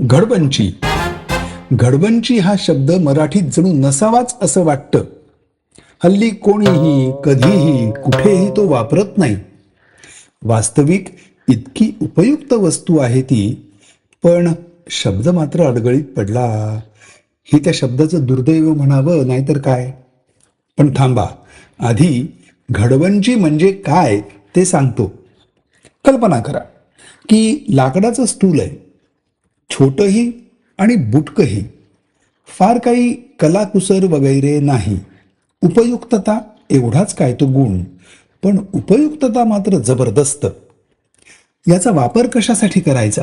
घडबंची. घडबंची हा शब्द मराठीत जणू नसावाच असं वाटतं. हल्ली कोणीही कधीही कुठेही तो वापरत नाही. वास्तविक इतकी उपयुक्त वस्तू आहे ती पण शब्द मात्र अडगळीत पडला. हे त्या शब्दाचं दुर्दैव म्हणावं नाहीतर काय? पण थांबा. आधी घडवंची म्हणजे काय ते सांगतो. कल्पना करा की लाकडाचं स्टूल आहे. छोटंही आणि बुटकंही. फार काही कलाकुसर वगैरे नाही. उपयुक्तता एवढाच काय तो गुण. पण उपयुक्तता मात्र जबरदस्त. याचा वापर कशासाठी करायचा?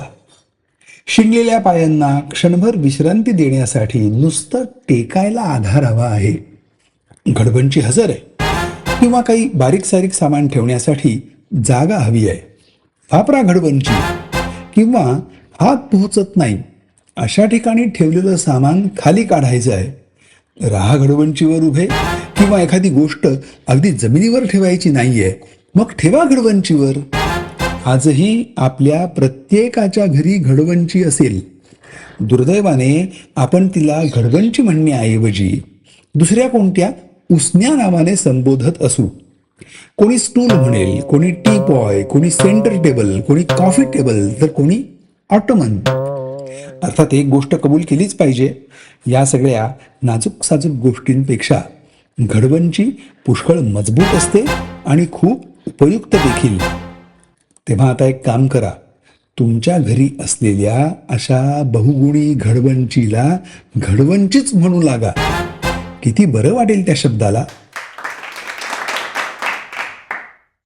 शिणलेल्या पायांना क्षणभर विश्रांती देण्यासाठी नुसतं टेकायला आधार हवा आहे. घडबणची हजर आहे. किंवा काही बारीक सारीक सामान ठेवण्यासाठी जागा हवी आहे. वापरा घडबणची किंवा हात पोहोचत नाही. अशा ठिकाणी ठेवलेलं सामान खाली काढायचं आहे. राहा घडवंचीवर उभे किंवा एखादी गोष्ट अगदी जमिनीवर ठेवायची नाहीये मग ठेवा घडवंचीवर. आजही आपल्या प्रत्येकाच्या घरी घडवंची असेल. दुर्दैवाने आपण तिला घडवंची म्हणण्याऐवजी दुसऱ्या कोणत्या उसन्या नावाने संबोधत असू. कोणी स्टूल म्हणेल कोणी टी पॉय कोणी सेंटर टेबल कोणी कॉफी टेबल तर कोणी ऑटोमन. अर्थात एक गोष्ट कबूल केलीच पाहिजे. या सगळ्या नाजूक साजूक गोष्टींपेक्षा घडवंची पुष्कळ मजबूत असते आणि खूप उपयुक्त देखील. तेव्हा आता एक काम करा. तुमच्या घरी असलेल्या अशा बहुगुणी घडवंचीला घडवंचीच म्हणू लागा. किती बरं वाटेल त्या शब्दाला.